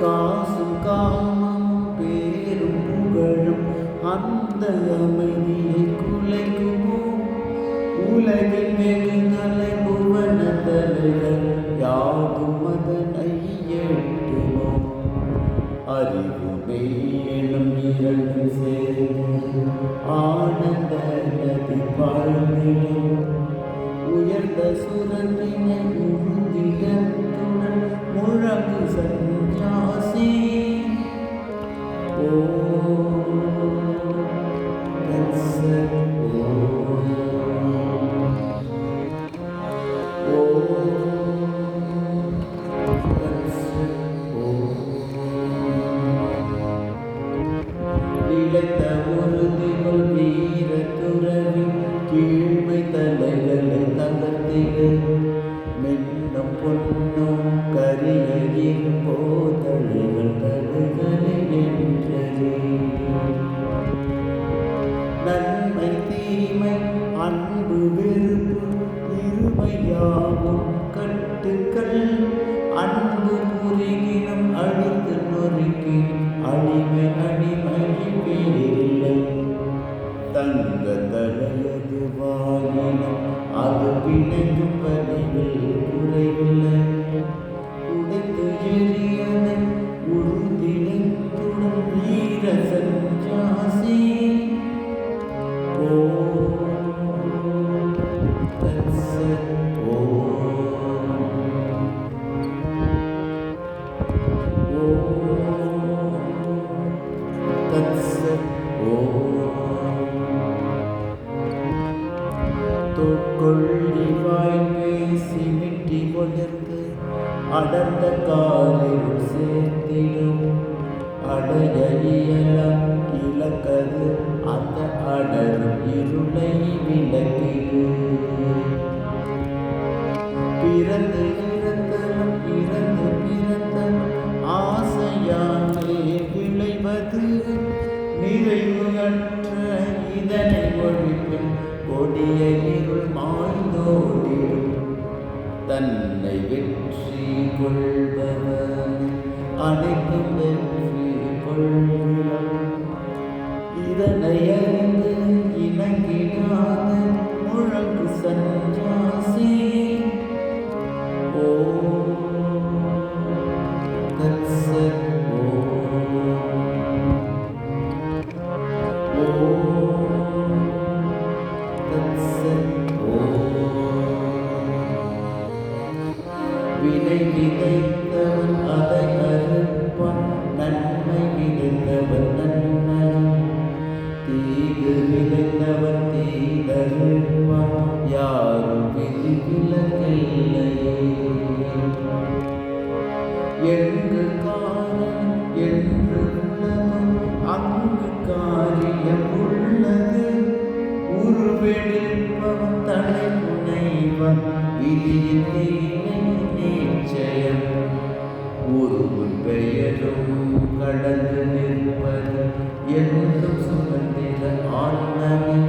காசும் காமமும் பேரும் புகழும் அந்த அமைதியை குலைக்குமோ? உலகில் வெகு தலை புவன தலைகள் யாவும் அதனை எட்டுமோ அறிவு மெய்யெனும் இரண்டு சேர்ந்து ஆனந்த நதி பறந்திடும் உயர்ந்த சுரந்தி இழைத்த ஒரு அந்த காரில் சேர்த்திடும். அடைய இயலம் இழக்கது. அந்த அடரும் இருளை விளக்கிடு. பிறந்து இறந்தனும் பிறந்து பிறந்தனும் ஆசையானே விளைவது. நிறைவுகற்ற இதனை ஒழிப்பில் கொடிய இருள் கொள்பவன் அனைத்தும் வெற்றி இதனை இன்பம் விதியினை நிச்சயம் ஒரு பெயரும் கடந்து நிற்பது. என்றும் சுமந்திர ஆன்மவின்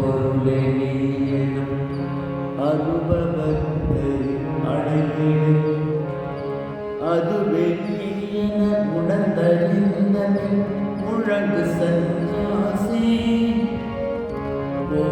பொருளே நீ எனும் அனுபவத்தை அடைந்திடும் அதுவே நீ என உணர்ந்தறிந்தனின் முழங்கு சந்நியாசி. ஓ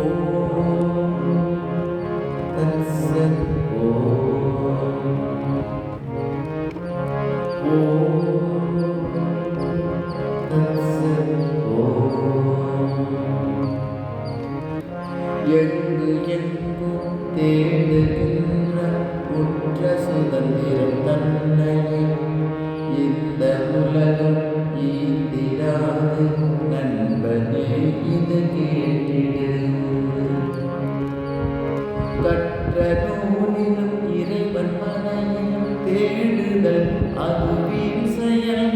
அதுவின் செயல்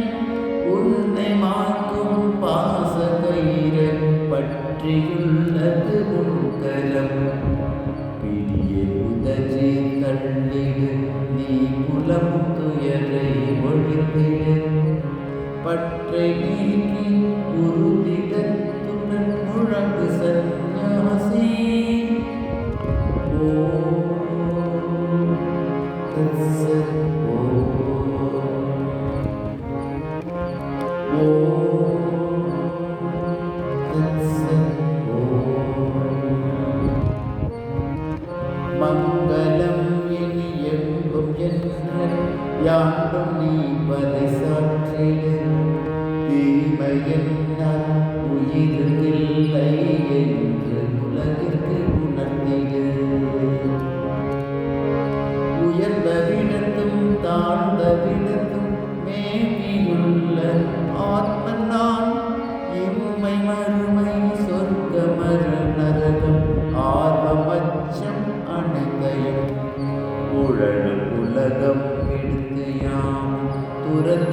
உன்னை மாக்கும் பாச கயிறு பற்றியுள்ளது உன்கரம் பிடிய உதறி தள்ளிடு நீ புலம் துயரை ஒழித்திடு. பட்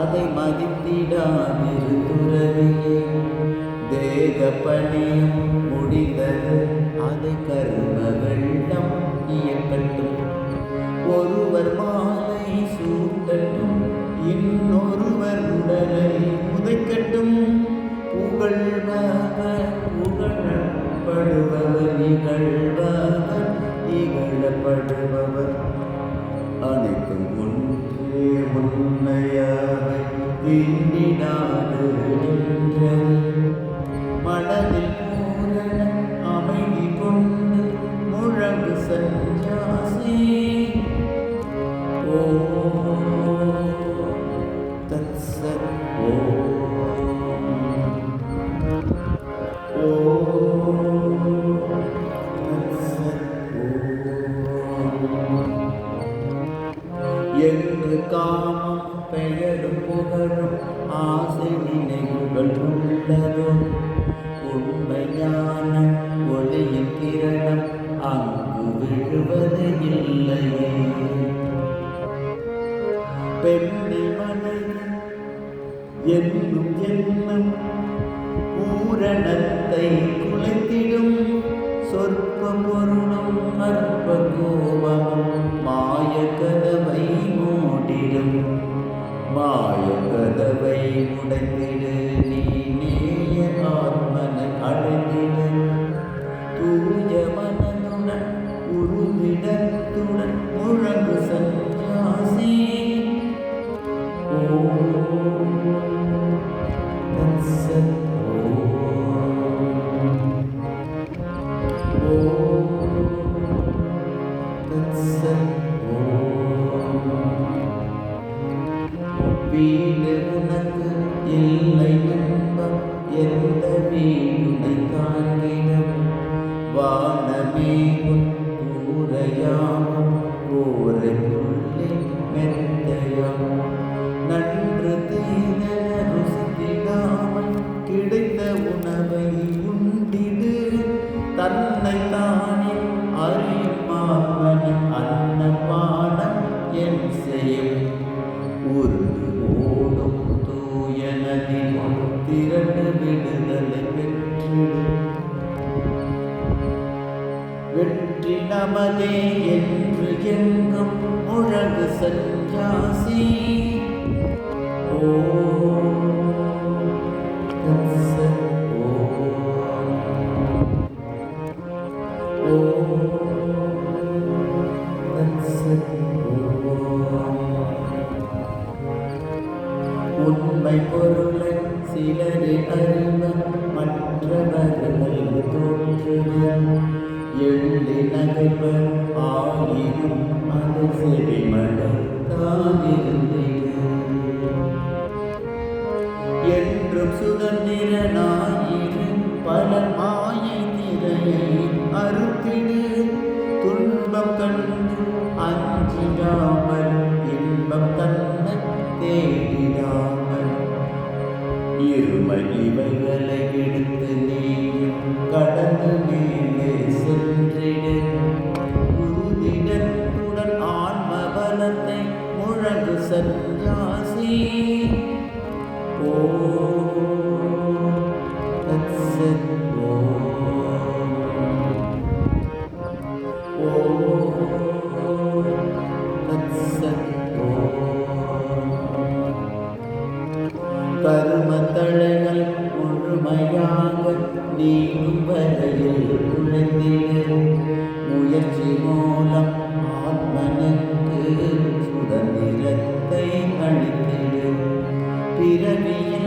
அதை மதித்திடாதிரு துறவியே. தேக பணியும் முடிந்தது அதை கரும வெள்ளம் இயக்கட்டும். ஒருவர் மாலை சூட்டட்டும் இன்னொருவர் உடலை புதைக்கட்டும். புகழ்வாக புகழப்படுபவர் இகழ்வாக இகழப்படும். கவலைகள் என்னும் எண்ணம் பூரணத்தை குலைத்திடும். சொற்ப பொருளும் அற்ப கோபமும் மாய கதவை மூடிடும். மாய கதவை உடைந்திடு நீ. கிடைத்த உணவை உண்டிடு. தன்னை தானே அறியும் மாமன் அன்னபானம் என் செய்யும் உருண்டு ஓடும் தூய நதி திரண்டு விடுதலை பெற்றிடு. நமதே என்று எங்கும் முழங்கு சஞ்சாசி ஓ தத்சத் ஓ தத்சத் உண்மை பொருளை சிலரை அறிவர் எள்ளி நகைவர் ஆயினும் அது செவிமடத்தாதிருந்திடு என்றும் சுதந்திரனாயிரு பல மாயை நிறைய அறுத்திடு. பிறவியில்லை